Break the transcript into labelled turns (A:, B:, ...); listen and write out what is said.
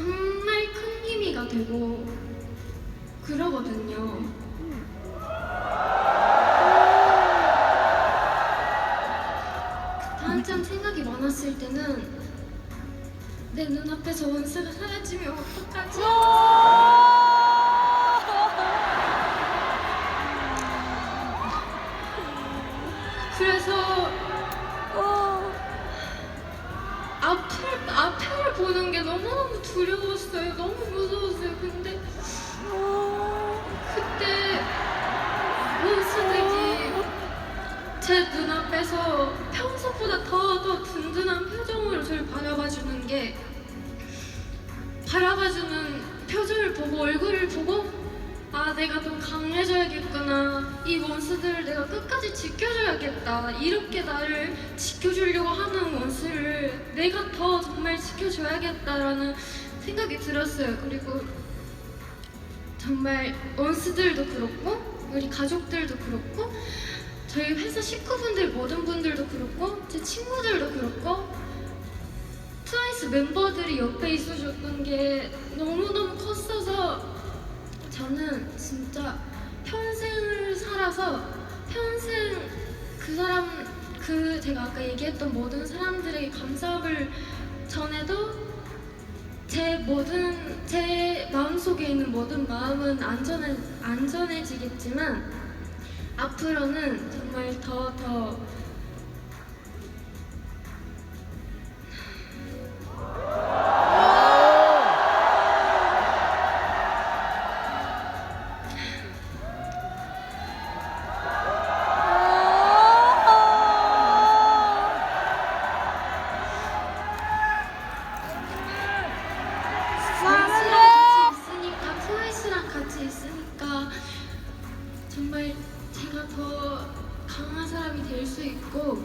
A: 정말 큰 힘이가 되고 그러거든요. 한참 생각이 많았을 때는 내 눈앞에서 원스가 사라지면 어떡하지? 그래서 앞을 앞을 보는 게 너무 너무 두려웠 제 눈앞에서 평소보다 더 더 든든한 표정으로 저를 바라봐주는 게 바라봐주는 표정을 보고 얼굴을 보고 아 내가 더 강해져야겠구나. 이 원스들을 내가 끝까지 지켜줘야겠다. 이렇게 나를 지켜주려고 하는 원스를 내가 더 정말 지켜줘야겠다라는 생각이 들었어요. 그리고 정말 원스들도 그렇고 우리 가족들도 그렇고 저희 회사 식구분들 모든 분들도 그렇고 제 친구들도 그렇고 트와이스 멤버들이 옆에 있어줬던 게 너무너무 컸어서 저는 진짜 평생을 살아서 평생 그 사람 그 제가 아까 얘기했던 모든 사람들에게 감사함을 전해도 제 모든 제 마음속에 있는 모든 마음은 안전해 안전해지겠지만 앞으로는 정말 더더원 더 강한 사람이 될 수 있고